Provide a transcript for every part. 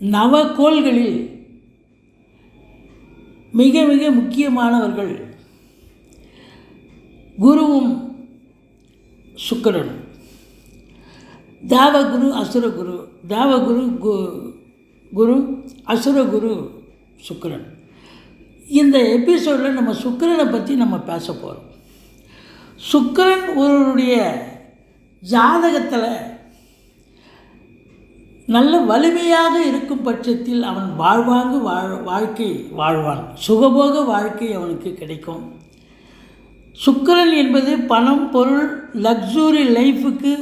நவகோள்களில் மிக மிக முக்கியமானவர்கள் குருவும் சுக்கரனும். தேவகுரு அசுரகுரு தேவகுரு கு குரு அசுரகுரு சுக்கிரன். இந்த எபிசோடில் நம்ம சுக்கிரனை பற்றி நம்ம பேச போகிறோம் சுக்கிரன் ஒருவருடைய ஜாதகத்தில் நல்ல வலிமையாக இருக்கும் பட்சத்தில் அவன் வாழ்வாங்கு வாழ் வாழ்க்கை வாழ்வான். சுகபோக வாழ்க்கை அவனுக்கு கிடைக்கும். சுக்கரன் என்பது பணம் பொருள் லக்ஸூரி லைஃபுக்கு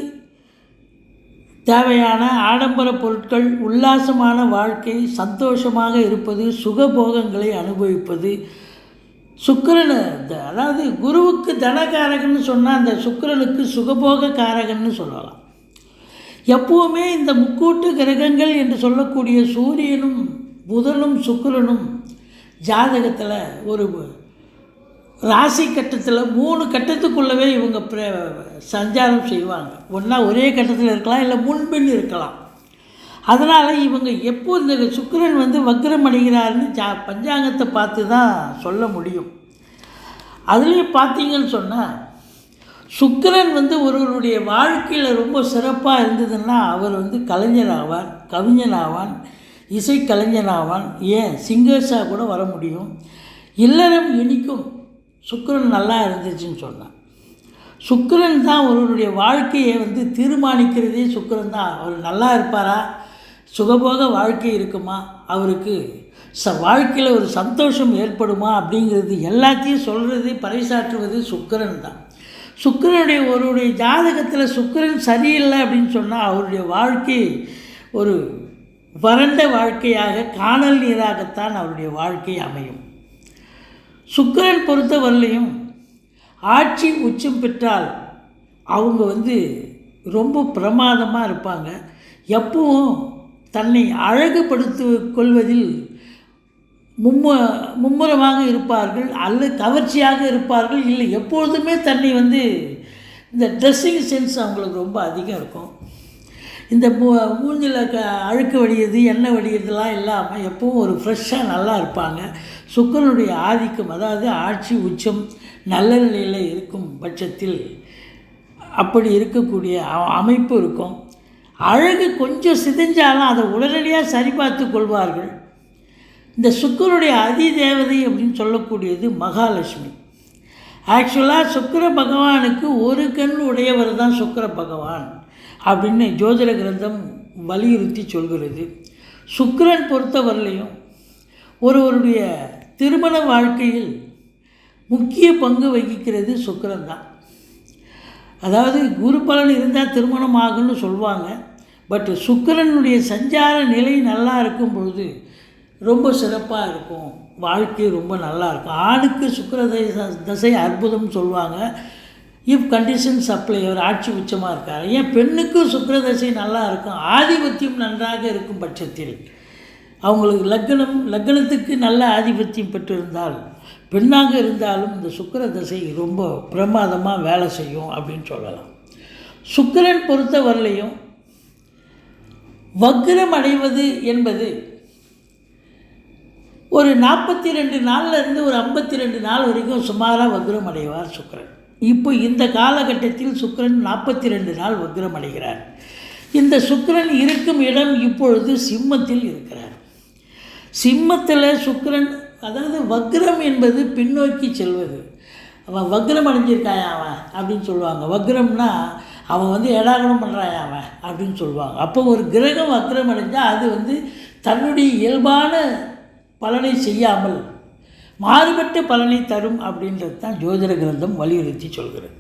தேவையான ஆடம்பர பொருட்கள் உல்லாசமான வாழ்க்கை சந்தோஷமாக இருப்பது சுகபோகங்களை அனுபவிப்பது. சுக்கரன் அதாவது குருவுக்கு தனகாரகன்னு சொன்னால் அந்த சுக்கரனுக்கு சுகபோக காரகன்னு சொல்லலாம். எப்போவுமே இந்த முக்கூட்டு கிரகங்கள் என்று சொல்லக்கூடிய சூரியனும் புதனும் சுக்கிரனும் ஜாதகத்தில் ஒரு ராசி கட்டத்தில் மூணு கட்டத்துக்குள்ளவே இவங்க பிர சஞ்சாரம் செய்வாங்க. ஒன்றா ஒரே கட்டத்தில் இருக்கலாம் இல்லை முன்பின் இருக்கலாம். அதனால் இவங்க எப்போ இந்த சுக்கிரன் வந்து வக்ரம் அடைகிறாருன்னு ஜா பஞ்சாங்கத்தை பார்த்து தான் சொல்ல முடியும். அதுலேயும் பார்த்தீங்கன்னு சொன்னால் சுக்கிரன் வந்து ஒருவருடைய வாழ்க்கையில் ரொம்ப சிறப்பாக இருந்ததுன்னா அவர் வந்து கலைஞர் ஆவார் கவிஞன் ஆவான் இசை கலைஞன் ஆவான் ஏன் சிங்கர்ஸாக கூட வர முடியும். இல்லறம் இனிக்கும் சுக்கரன் நல்லா இருந்துச்சுன்னு சொன்னான் சுக்கிரன் தான் ஒருவருடைய வாழ்க்கையை வந்து தீர்மானிக்கிறதே சுக்கரன் தான். அவர் நல்லா இருப்பாரா? சுகபோக வாழ்க்கை இருக்குமா? அவருக்கு ச வாழ்க்கையில் ஒரு சந்தோஷம் ஏற்படுமா அப்படிங்கிறது எல்லாத்தையும் சொல்கிறது பறைசாற்றுவது சுக்கரன் தான். சுக்கிரனுடைய ஒருவருடைய ஜாதகத்தில் சுக்கிரன் சரியில்லை அப்படின்னு சொன்னால் அவருடைய வாழ்க்கை ஒரு வறண்ட வாழ்க்கையாக காணல் நீராகத்தான் அவருடைய வாழ்க்கை அமையும். சுக்கிரன் பொறுத்தவரையிலையும் ஆட்சி உச்சம் பெற்றால் அவங்க வந்து ரொம்ப பிரமாதமாக இருப்பாங்க. எப்பவும் தன்னை அழகுபடுத்து கொள்வதில் மும்மு மும்முரமாக இருப்பார்கள் அல்லது கவர்ச்சியாக இருப்பார்கள் இல்லை எப்பொழுதுமே தன்னை வந்து இந்த ட்ரெஸ்ஸிங் சென்ஸ் அவங்களுக்கு ரொம்ப அதிகம் இருக்கும். இந்த மூ மூஞ்சில் க அழுக்கு வடியது எண்ணெய் வடிகிறதுலாம் இல்லாமல் எப்பவும் ஒரு ஃப்ரெஷ்ஷாக நல்லா இருப்பாங்க. சுக்கரனுடைய ஆதிக்கம் அதாவது ஆட்சி உச்சம் நல்ல நிலையில் இருக்கும் பட்சத்தில் அப்படி இருக்கக்கூடிய அமைப்பு இருக்கும். அழகு கொஞ்சம் சிதைஞ்சாலும் அதை உடனடியாக சரிபார்த்து கொள்வார்கள். இந்த சுக்கரனுடைய அதிதேவதை அப்படின்னு சொல்லக்கூடியது மகாலட்சுமி. ஆக்சுவலாக சுக்கிர பகவானுக்கு ஒரு கண் உடையவர் தான் சுக்கிர பகவான் அப்படின்னு ஜோதிட கிரந்தம் வலியுறுத்தி சொல்கிறது. சுக்கிரன் பொறுத்தவரையிலையும் ஒருவருடைய திருமண வாழ்க்கையில் முக்கிய பங்கு வகிக்கிறது சுக்கிரன் தான். அதாவது குரு பலன் இருந்தால் திருமணம் ஆகும்னு சொல்லுவாங்க பட் சுக்கிரனுடைய சஞ்சார நிலை நல்லா இருக்கும் பொழுது ரொம்ப சிறப்பாக இருக்கும். வாழ்க்கை ரொம்ப நல்லா இருக்கும். ஆணுக்கு சுக்கர தசை- அற்புதம் சொல்லுவாங்க. இஃப் கண்டிஷன் சப்ளை அவர் ஆட்சி உச்சமாக இருக்கார். ஏன் பெண்ணுக்கும் சுக்கிர தசை நல்லா இருக்கும்? ஆதிபத்தியம் நன்றாக இருக்கும் பட்சத்தில். அவங்களுக்கு லக்னம் லக்னத்துக்கு நல்ல ஆதிபத்தியம் பெற்றிருந்தால் பெண்ணாக இருந்தாலும் இந்த சுக்கர தசை ரொம்ப பிரமாதமாக வேலை செய்யும் அப்படின்னு சொல்லலாம். சுக்கரன் பொறுத்தவரையிலையும் வக்ரம் அடைவது என்பது ஒரு நாற்பத்தி ரெண்டு இருந்து ஒரு ஐம்பத்தி ரெண்டு நாள் வரைக்கும் சுமாராக வக்ரம் அடைவார் சுக்கரன். இப்போ இந்த காலகட்டத்தில் சுக்கரன் நாற்பத்தி ரெண்டு நாள் வக்ரம் அடைகிறார் இந்த சுக்கரன் இருக்கும் இடம் இப்பொழுது சிம்மத்தில் இருக்கிறார். சிம்மத்தில் சுக்கிரன் அதாவது வக்ரம் என்பது பின்னோக்கி செல்வது. அவன் வக்ரம் அடைஞ்சிருக்காயா அவன் அப்படின்னு சொல்லுவாங்க. வக்ரம்னா அவன் வந்து ஏடாகடம் பண்ணுறாயா அவன் அப்படின்னு சொல்லுவாங்க. அப்போ ஒரு கிரகம் வக்ரம் அடைஞ்சால் அது வந்து தன்னுடைய இயல்பான பலனை செய்யாமல் மாறுபட்ட பலனை தரும் அப்படின்றது தான் ஜோதிட கிரந்தம் வலியுறுத்தி சொல்கிறது.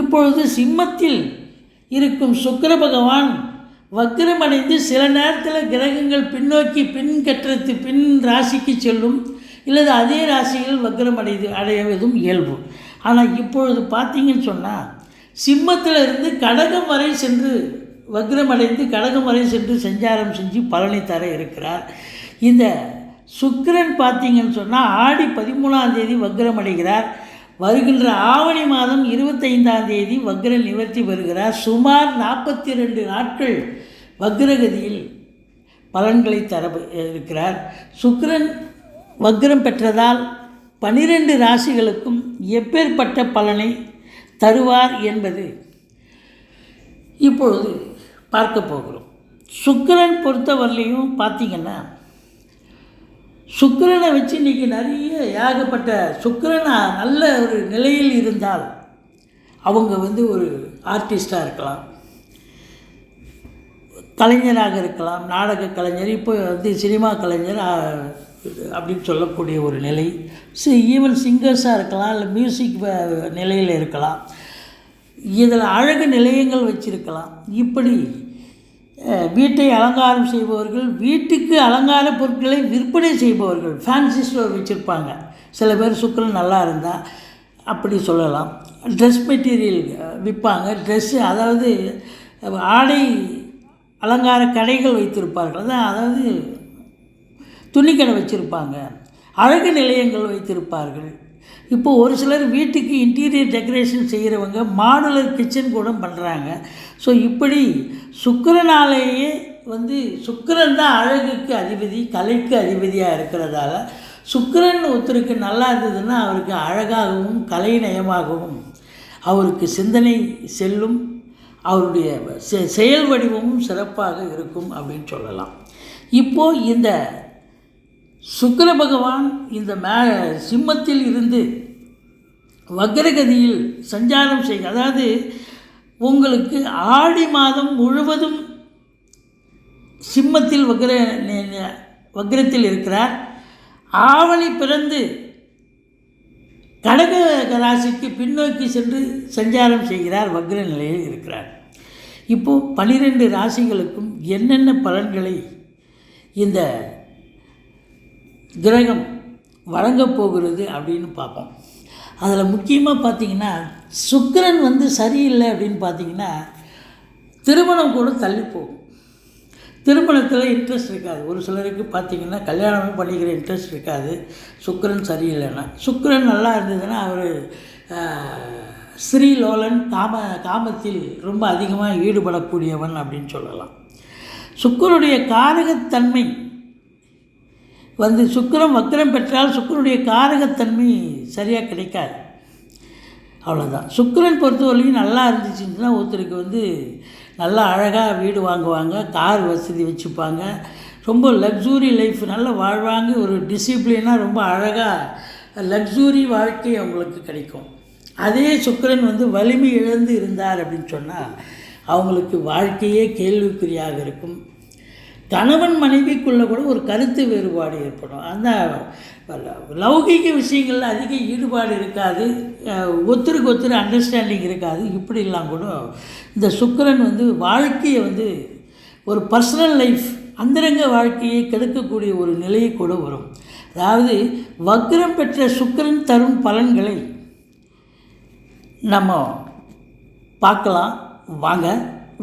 இப்பொழுது சிம்மத்தில் இருக்கும் சுக்கர பகவான் வக்ரமடைந்து சில நேரத்தில் கிரகங்கள் பின்னோக்கி பின் கட்டுறது பின் ராசிக்கு செல்லும் இல்லது அதே ராசியில் வக்ரமடைது அடைவதும் இயல்பு. ஆனால் இப்பொழுது பார்த்தீங்கன்னு சொன்னால் சிம்மத்தில் இருந்து கடகம் வரை சென்று வக்ரமடைந்து கடகம் வரை சென்று சஞ்சாரம் செஞ்சு பலனை தர இருக்கிறார். இந்த சுக்கிரன் பார்த்தீங்கன்னு சொன்னால் ஆடி பதிமூணாம் தேதி வக்ரமடைகிறார் வருகின்ற ஆவணி மாதம் இருபத்தைந்தாம் தேதி வக்ர நிவர்த்தி வருகிறார் சுமார் நாற்பத்தி ரெண்டு நாட்கள் வக்ரகதியில் பலன்களை தர இருக்கிறார். சுக்கிரன் வக்ரம் பெற்றதால் பனிரெண்டு ராசிகளுக்கும் எப்பேற்பட்ட பலனை தருவார் என்பது இப்பொழுது பார்க்க போகிறோம். சுக்கிரன் பொறுத்தவரையிலையும் பார்த்தீங்கன்னா சுக்கரனை வச்சு இன்றைக்கி நிறைய ஏகப்பட்ட சுக்கரனை நல்ல ஒரு நிலையில் இருந்தால் அவங்க வந்து ஒரு ஆர்டிஸ்டாக இருக்கலாம். கலைஞராக இருக்கலாம். நாடக கலைஞர் இப்போ வந்து சினிமா கலைஞர் அப்படின்னு சொல்லக்கூடிய ஒரு நிலை. சி ஈவன் சிங்கர்ஸாக இருக்கலாம் இல்லை மியூசிக் நிலையில் இருக்கலாம். இதில் அழகு நிலையங்கள் வச்சுருக்கலாம். இப்படி வீட்டை அலங்காரம் செய்பவர்கள் வீட்டுக்கு அலங்கார பொருட்களை விற்பனை செய்பவர்கள் ஃபேன்சி ஸ்டோர் வச்சுருப்பாங்க. சில பேர் சுக்கரன் நல்லா இருந்தால் அப்படி சொல்லலாம். ட்ரெஸ் மெட்டீரியல் விற்பாங்க ட்ரெஸ்ஸு அதாவது ஆடை அலங்கார கடைகள் வைத்திருப்பார்கள். அதான் அதாவது துணிக்கடை வச்சுருப்பாங்க. அழகு நிலையங்கள் வைத்திருப்பார்கள். இப்போ ஒரு சிலர் வீட்டுக்கு இன்டீரியர் டெக்கரேஷன் செய்கிறவங்க மாடுலர் கிச்சன் கூட பண்ணுறாங்க ஸோ இப்படி சுக்கிரனாலேயே வந்து சுக்கரன் தான் அழகுக்கு அதிபதி கலைக்கு அதிபதியாக இருக்கிறதால சுக்கரன் ஒருத்தருக்கு நல்லா இருந்ததுன்னா அவருக்கு அழகாகவும் கலைநயமாகவும் அவருக்கு சிந்தனை செல்லும் அவருடைய செ- செயல் வடிவமும் சிறப்பாக இருக்கும் அப்படின்னு சொல்லலாம். இப்போது இந்த சுக்கர பகவான் இந்த மே சிம்மத்தில் இருந்து வக்ரகதியில் சஞ்சாரம் செய்ய அதாவது உங்களுக்கு ஆடி மாதம் முழுவதும் சிம்மத்தில் வக்ர வக்ரத்தில் இருக்கிறார். ஆவணி பிறந்து கடக ராசிக்கு பின்னோக்கி சென்று சஞ்சாரம் செய்கிறார் வக்ர நிலையில் இருக்கிறார். இப்போது பனிரெண்டு ராசிகளுக்கும் என்னென்ன பலன்களை இந்த கிரகம் வழங்கப் போகிறது அப்படின்னு பார்ப்போம். அதில் முக்கியமாக பார்த்தீங்கன்னா சுக்கிரன் வந்து சரியில்லை அப்படின்னு பார்த்தீங்கன்னா திருமணம் கூட தள்ளி போகும். திருமணத்தில் இன்ட்ரெஸ்ட் இருக்காது. ஒரு சிலருக்கு பார்த்தீங்கன்னா கல்யாணமும் பண்ணிக்கிற இன்ட்ரெஸ்ட் இருக்காது. சுக்கிரன் சரியில்லைன்னா. சுக்கரன் நல்லா இருந்ததுன்னா அவர் ஸ்ரீலோலன் காம காமத்தில் ரொம்ப அதிகமாக ஈடுபடக்கூடியவன் அப்படின்னு சொல்லலாம். சுக்கரனுடைய காரகத்தன்மை வந்து சுக்கரம் வக்கிரம் பெற்றால் சுக்கரனுடைய காரகத்தன்மை சரியாக கிடைக்காது. அவ்வளோதான் சுக்கரன் பொறுத்தவரையும் நல்லா இருந்துச்சுன்னா ஒருத்தருக்கு வந்து நல்லா அழகாக வீடு வாங்குவாங்க கார் வசதி வச்சுப்பாங்க. ரொம்ப லக்ஸூரி லைஃப் நல்லா வாழ்வாங்க ஒரு டிசிப்ளினாக ரொம்ப அழகாக லக்ஸூரி வாழ்க்கை அவங்களுக்கு கிடைக்கும். அதே சுக்கிரன் வந்து வலிமை இழந்து இருந்தார் அப்படின்னு சொன்னால் அவங்களுக்கு வாழ்க்கையே கேள்விக்குறியாக இருக்கும். கணவன் மனைவிக்குள்ளே கூட ஒரு கருத்து வேறுபாடு ஏற்படும். அந்த லௌகிக விஷயங்களில் அதிக ஈடுபாடு இருக்காது. அஹ், ஒருத்தருக்கு அண்டர்ஸ்டாண்டிங் இருக்காது. இப்படிலாம் கூட இந்த சுக்கரன் வந்து வாழ்க்கையை வந்து ஒரு பர்சனல் லைஃப் அந்தரங்க வாழ்க்கையை கெடுக்கக்கூடிய ஒரு நிலையை கூட வரும். அதாவது வக்ரம் பெற்ற சுக்கிரன் தரும் பலன்களை நம்ம பார்க்கலாம். வாங்க.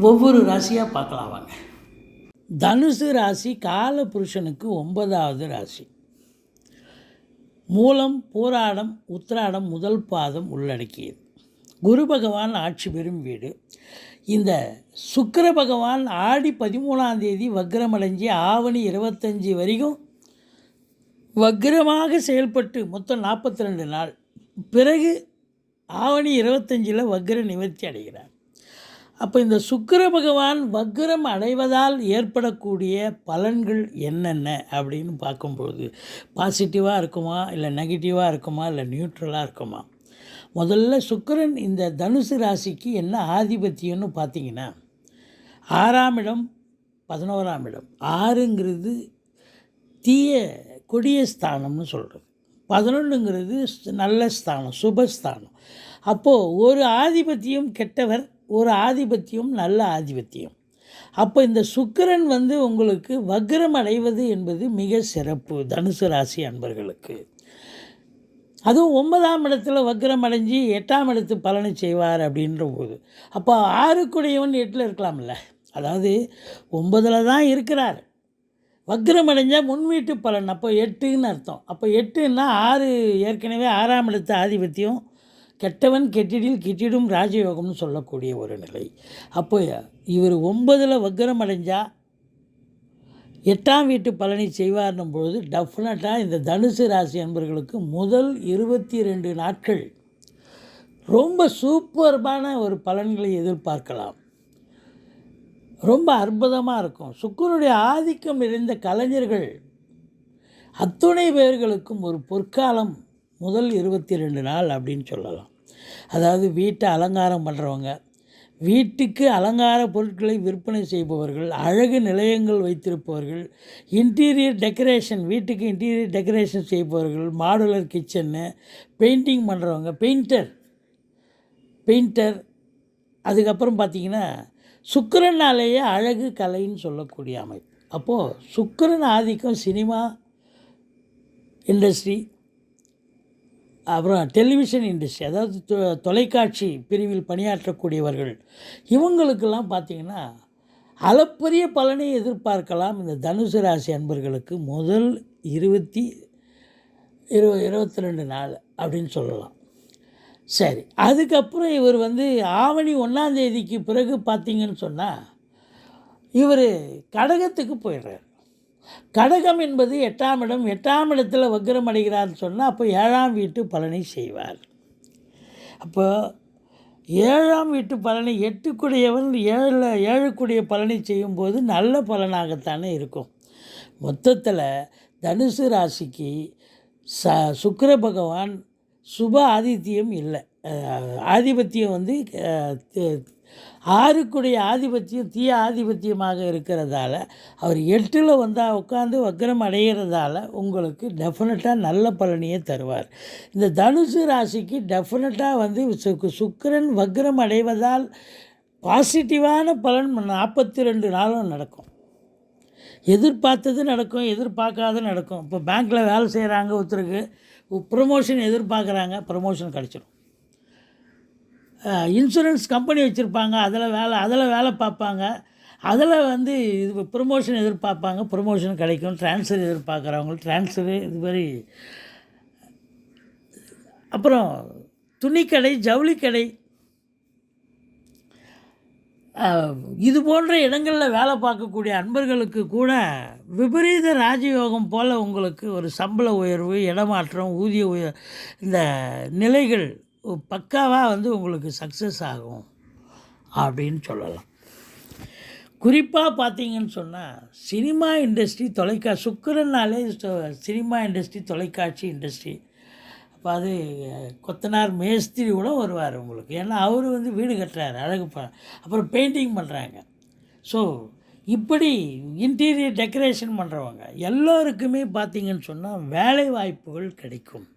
ஒவ்வொரு ராசியாக பார்க்கலாம் வாங்க. தனுசு ராசி கால புருஷனுக்கு ஒன்பதாவது ராசி. மூலம் போராடம் உத்திராடம் முதல் பாதம் உள்ளடக்கியது. குரு பகவான் ஆட்சி பெறும் வீடு. இந்த சுக்கர பகவான் ஆடி பதிமூணாம் தேதி வக்ரமடைஞ்சி ஆவணி இருபத்தஞ்சி வரைக்கும் வக்ரமாக செயல்பட்டு மொத்தம் நாற்பத்தி ரெண்டு நாள். பிறகு ஆவணி இருபத்தஞ்சில் வக்ர நிவர்த்தி அடைகிறார். அப்போ இந்த சுக்கர பகவான் வக்ரம் அடைவதால் ஏற்படக்கூடிய பலன்கள் என்னென்ன அப்படின்னு பார்க்கும்பொழுது பாசிட்டிவாக இருக்குமா இல்லை நெகட்டிவாக இருக்குமா இல்லை நியூட்ரலாக இருக்குமா? முதல்ல சுக்கிரன் இந்த தனுசு ராசிக்கு என்ன ஆதிபத்தியம்னு பார்த்தீங்கன்னா ஆறாம் இடம் பதினோராம் இடம். ஆறுங்கிறது தீய கொடிய ஸ்தானம்னு சொல்கிறது பதினொன்றுங்கிறது நல்ல ஸ்தானம் சுபஸ்தானம். அப்போது ஒரு ஆதிபத்தியம் கெட்டவர் ஒரு ஆதிபத்தியம் நல்ல ஆதிபத்தியம். அப்போ இந்த சுக்கிரன் வந்து உங்களுக்கு வக்ரம் அடைவது என்பது மிக சிறப்பு தனுசு ராசி அன்பர்களுக்கு. அதுவும் ஒன்பதாம் இடத்துல வக்ரம் அடைஞ்சு எட்டாம் இடத்து பலனை செய்வார் அப்படின்ற போது. அப்போ ஆறுக்குடையவன் எட்டில் இருக்கலாம்ல. அதாவது ஒன்பதில் தான் இருக்கிறார். வக்ரம் அடைஞ்சால் முன்வீட்டு பலன் அப்போ எட்டுன்னு அர்த்தம். அப்போ எட்டுன்னா ஆறு ஏற்கனவே ஆறாம் இடத்து ஆதிபத்தியம் கெட்டவன் கெட்டிடில் கெட்டிடும் ராஜயோகம்னு சொல்லக்கூடிய ஒரு நிலை. அப்போ இவர் ஒன்பதில் வக்கரம் அடைஞ்சால் எட்டாம் வீட்டு பலனை செய்வார்னும் பொழுது டெஃபினட்டாக இந்த தனுசு ராசி அன்பர்களுக்கு முதல் இருபத்தி ரெண்டு நாட்கள் ரொம்ப சூப்பர்பான ஒரு பலன்களை எதிர்பார்க்கலாம். ரொம்ப அற்புதமாக இருக்கும். சுக்கரனுடைய ஆதிக்கம் நிறைந்த கலைஞர்கள் அத்துணை பேர்களுக்கும் ஒரு பொற்காலம் முதல் இருபத்தி ரெண்டு நாள் அப்படின்னு சொல்லலாம். அதாவது வீட்டை அலங்காரம் பண்ணுறவங்க வீட்டுக்கு அலங்கார பொருட்களை விற்பனை செய்பவர்கள் அழகு நிலையங்கள் வைத்திருப்பவர்கள் இன்டீரியர் டெக்கரேஷன் வீட்டுக்கு இன்டீரியர் டெக்கரேஷன் செய்பவர்கள் மாடுலர் கிச்சன்னு பெயிண்டிங் பண்ணுறவங்க பெயிண்டர் பெயிண்டர் அதுக்கப்புறம் பார்த்திங்கன்னா சுக்கரனாலேயே அழகு கலைன்னு சொல்லக்கூடிய அமைப்பு. அப்போது சுக்கிரன் ஆதிக்கம் சினிமா இண்டஸ்ட்ரி அப்புறம் டெலிவிஷன் இண்டஸ்ட்ரி அதாவது தொ- தொலைக்காட்சி பிரிவில் பணியாற்றக்கூடியவர்கள் இவங்களுக்கெல்லாம் பார்த்திங்கன்னா அளப்பரிய பலனை எதிர்பார்க்கலாம் இந்த தனுசு ராசி அன்பர்களுக்கு முதல் இருபத்தி இரு இருபத்தி ரெண்டு நாள் அப்படின்னு சொல்லலாம். சரி அதுக்கப்புறம் இவர் வந்து ஆவணி ஒன்றாந்தேதிக்கு பிறகு பார்த்தீங்கன்னு சொன்னால் இவர் கடகத்துக்கு போயிடுறார். கடகம் என்பது எட்டாம் இடம். எட்டாம் இடத்தில் வக்ரம் அடைகிறார்னு சொன்னால் அப்போ ஏழாம் வீட்டு பலனை செய்வார். அப்போ ஏழாம் வீட்டு பலனை எட்டுக்குடையவன் ஏழில் ஏழுக்குடைய பலனை செய்யும்போது நல்ல பலனாகத்தானே இருக்கும். மொத்தத்தில் தனுசு ராசிக்கு ச சுக்கர பகவான் சுப ஆதித்யம் இல்லை. ஆதிபத்தியம் வந்து ஆறுக்குடைய ஆதிபத்தியம் தீய ஆதிபத்தியமாக இருக்கிறதால அவர் எட்டில் வந்தால் உட்காந்து வக்கரம் அடைகிறதால உங்களுக்கு டெஃபினட்டாக நல்ல பலனையே தருவார். இந்த தனுசு ராசிக்கு டெஃபினட்டாக வந்து சுக் சுக்கிரன் வக்ரம் அடைவதால் பாசிட்டிவான பலன் நாற்பத்தி ரெண்டு நாளும் நடக்கும். எதிர்பார்த்தது நடக்கும் எதிர்பார்க்காத நடக்கும். இப்போ பேங்க்கில் வேலை செய்கிறாங்க ஒருத்தருக்கு ப்ரொமோஷன் எதிர்பார்க்குறாங்க ப்ரமோஷன் கிடச்சிடும் இன்சூரன்ஸ் கம்பெனி வச்சுருப்பாங்க. அதில் வேலை அதில் வேலை பார்ப்பாங்க. அதில் வந்து இது ப்ரொமோஷன் எதிர்பார்ப்பாங்க. ப்ரொமோஷன் கிடைக்கும். ட்ரான்ஸ்ஃபர் எதிர்பார்க்குறவங்க ட்ரான்ஸ்ஃபரு இது மாதிரி. அப்புறம் துணிக்கடை ஜவுளிக்கடை. இது போன்ற இடங்களில் வேலை பார்க்கக்கூடிய அன்பர்களுக்கு கூட விபரீத ராஜயோகம் போல் உங்களுக்கு ஒரு சம்பள உயர்வு இடமாற்றம் ஊதிய உயர் இந்த நிலைகள் பக்காவாக வந்து உங்களுக்கு சக்ஸஸ் ஆகும் அப்படின்னு சொல்லலாம். குறிப்பாக பார்த்தீங்கன்னு சொன்னால் சினிமா இண்டஸ்ட்ரி தொலைக்கா சுக்கிரனாலே சினிமா இண்டஸ்ட்ரி தொலைக்காட்சி இண்டஸ்ட்ரி அப்போ அது கொத்தனார் மேஸ்திரி கூட வருவார் உங்களுக்கு. ஏன்னா அவர் வந்து வீடு கட்டுறாரு அழகு ப அப்புறம் பெயிண்டிங் பண்ணுறாங்க ஸோ இப்படி இன்டீரியர் டெக்கரேஷன் பண்ணுறவங்க எல்லோருக்குமே பார்த்தீங்கன்னு சொன்னால் வேலை வாய்ப்புகள் கிடைக்கும்.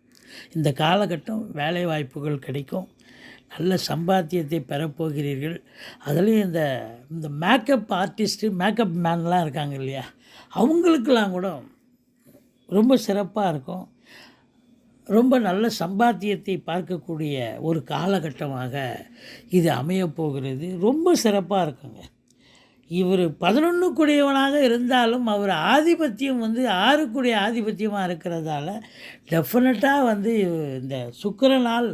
இந்த காலகட்டம் வேலை வாய்ப்புகள் கிடைக்கும். நல்ல சம்பாத்தியத்தை பெறப்போகிறீர்கள். அதுலேயும் இந்த இந்த மேக்கப் ஆர்டிஸ்ட்டு மேக்கப் மேன்லாம் இருக்காங்க இல்லையா? அவங்களுக்கெல்லாம் கூட ரொம்ப சிறப்பாக இருக்கும். ரொம்ப நல்ல சம்பாத்தியத்தை பார்க்கக்கூடிய ஒரு காலகட்டமாக இது அமையப்போகிறது ரொம்ப சிறப்பாக இருக்குங்க. இவர் பதினொன்றுக்குடையவனாக இருந்தாலும் அவர் ஆதிபத்தியம் வந்து ஆறுக்குடைய ஆதிபத்தியமாக இருக்கிறதால டெஃபினட்டாக வந்து இந்த சுக்கரனால்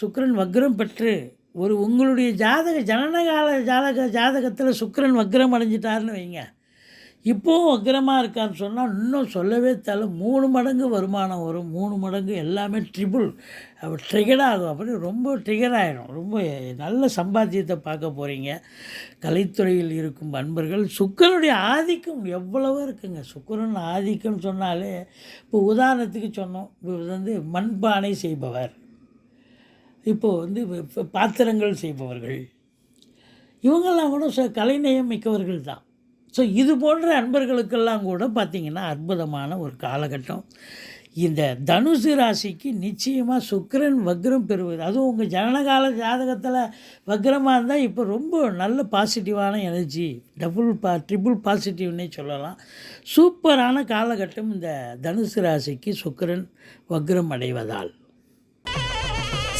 சுக்கரன் வக்ரம் பெற்று ஒரு உங்களுடைய ஜாதக ஜனனகால ஜாதக ஜாதகத்தில் சுக்கிரன் வக்ரம் அடைஞ்சிட்டாருன்னு வைங்க. இப்போவும் அக்கிரமாக இருக்கான்னு சொன்னால் இன்னும் சொல்லவே தேவை மூணு மடங்கு வருமானம் வரும். மூணு மடங்கு எல்லாமே ட்ரிபிள் ட்ரிகர் ஆகும் அப்படி ரொம்ப ட்ரிகர் ஆகிடும் ரொம்ப நல்ல சம்பாத்தியத்தை பார்க்க போகிறீங்க கலைத்துறையில் இருக்கும் அன்பர்கள் சுக்கரனுடைய ஆதிக்கம் எவ்வளவோ இருக்குங்க. சுக்கரன் ஆதிக்கம் சொன்னாலே இப்போ உதாரணத்துக்கு சொன்னோம். இவர் வந்து மண்பானை செய்பவர். இப்போது வந்து பாத்திரங்கள் செய்பவர்கள். இவங்கெல்லாம் கூட ச கலைநயம் மிக்கவர்கள் தான். ஸோ இது போன்ற அன்பர்களுக்கெல்லாம் கூட பார்த்திங்கன்னா அற்புதமான ஒரு காலகட்டம். இந்த தனுசு ராசிக்கு நிச்சயமாக சுக்கரன் வக்ரம் பெறுவது. அதுவும் உங்கள் ஜனனகால ஜாதகத்தில் வக்ரமாக இருந்தால் இப்போ ரொம்ப நல்ல பாசிட்டிவான எனர்ஜி டபுள் பா ட்ரிபிள் பாசிட்டிவ்னே சொல்லலாம். சூப்பரான காலகட்டம் இந்த தனுசு ராசிக்கு சுக்கரன் வக்ரம் அடைவதால்.